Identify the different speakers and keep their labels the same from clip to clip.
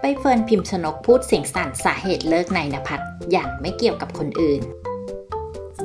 Speaker 1: ใบเฟิร์นพิมพ์ชนกพูดเสียงสั่นสาเหตุเลิกนายนภัสอย่างไม่เกี่ยวกับคนอื่น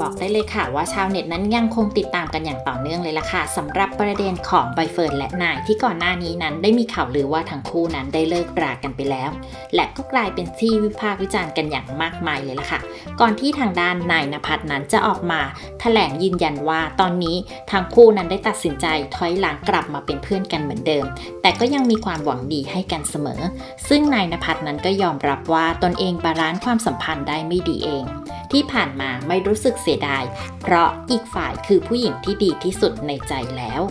Speaker 1: บอกได้เลยค่ะว่าชาวเน็ตนั้นยังคงติดตามกันอย่างต่อเนื่องเลยล่ะค่ะสำหรับประเด็นของใบเฟิร์นและนายที่ก่อนหน้านี้นั้นได้มีข่าวลือว่าทั้งคู่นั้นได้เลิกรากันไปแล้ว และก็กลายเป็นที่วิพากษ์วิจารณ์กันอย่างมากมายเลยล่ะค่ะ ก่อนที่ทางด้านนายนภัสนั้นจะออกมาแถลงยืนยันว่าตอนนี้ทั้งคู่นั้นได้ตัดสินใจถอยหลังกลับมาเป็นเพื่อนกันเหมือนเดิม แต่ก็ยังมีความหวังดีให้กันเสมอ ซึ่งนายนภัสนั้นก็ยอมรับว่าตนเองบาลานซ์ความสัมพันธ์ได้ไม่ดีเอง ที่ผ่านมาไม่รู้สึกเสียดาย เพราะอีกฝ่ายคือผู้หญิงที่ดีที่สุดในใจแล้ว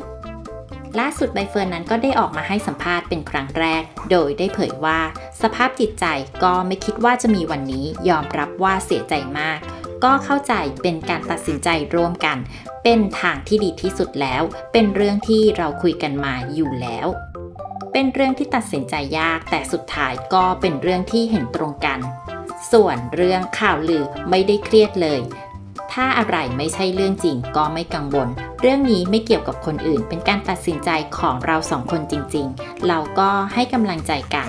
Speaker 1: ล่าสุดใบเฟิร์นนั้นก็ได้ออกมาให้สัมภาษณ์เป็นครั้งแรก โดยได้เผยว่า สภาพจิตใจก็ไม่คิดว่าจะมีวันนี้ยอมรับว่าเสียใจมาก ก็เข้าใจเป็นการตัดสินใจร่วมกัน เป็นทางที่ดีที่สุดแล้ว เป็นเรื่องที่เราคุยกันมาอยู่แล้วเป็นเรื่องที่ตัดสินใจยากแต่สุดท้ายก็เป็นเรื่องที่เห็นตรงกัน ส่วนเรื่องข่าวลือไม่ได้เครียดเลย ถ้าอะไรไม่ใช่เรื่องจริงก็ไม่กังวล เรื่องนี้ไม่เกี่ยวกับคนอื่น เป็นการตัดสินใจของเราสองคนจริงๆ เราก็ให้กำลังใจกัน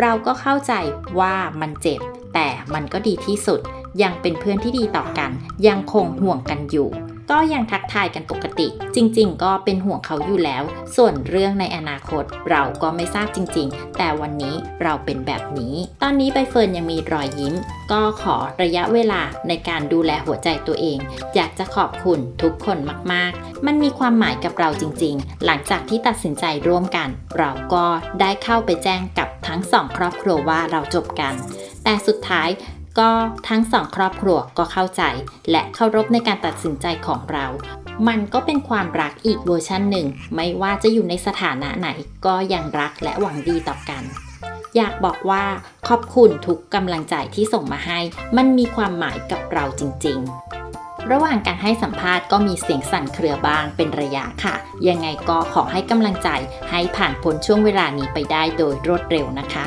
Speaker 1: เราก็เข้าใจว่ามันเจ็บ แต่มันก็ดีที่สุด ยังเป็นเพื่อนที่ดีต่อกัน ยังคงห่วงกันอยู่ ก็ยังทักทายกันปกติ จริง ๆ ก็เป็นห่วงเขาอยู่แล้ว ส่วนเรื่องในอนาคตเราก็ไม่ทราบจริง ๆ แต่วันนี้เราเป็นแบบนี้ ตอนนี้ใบเฟิร์นยังมีรอยยิ้ม ก็ขอระยะเวลาในการดูแลหัวใจตัวเอง อยากจะขอบคุณทุกคนมาก ๆ มันมีความหมายกับเราจริง ๆ หลังจากที่ตัดสินใจร่วมกัน เราก็ได้เข้าไปแจ้งกับทั้งสองครอบครัวว่าเราจบกัน แต่สุดท้าย ก็ทั้งสองครอบครัวก็เข้าใจ และเคารพในการตัดสินใจของเรา มันก็เป็นความรักอีกเวอร์ชันหนึ่ง ไม่ว่าจะอยู่ในสถานะไหน ก็ยังรักและหวังดีต่อกัน อยากบอกว่าขอบคุณทุกกำลังใจที่ส่งมาให้ มันมีความหมายกับเราจริง ๆระหว่างการให้สัมภาษณ์ก็มีเสียงสั่นเครือบ้างเป็นระยะค่ะ ยังไงก็ขอให้กำลังใจให้ผ่านพ้นช่วงเวลานี้ไปได้โดยรวดเร็วนะคะ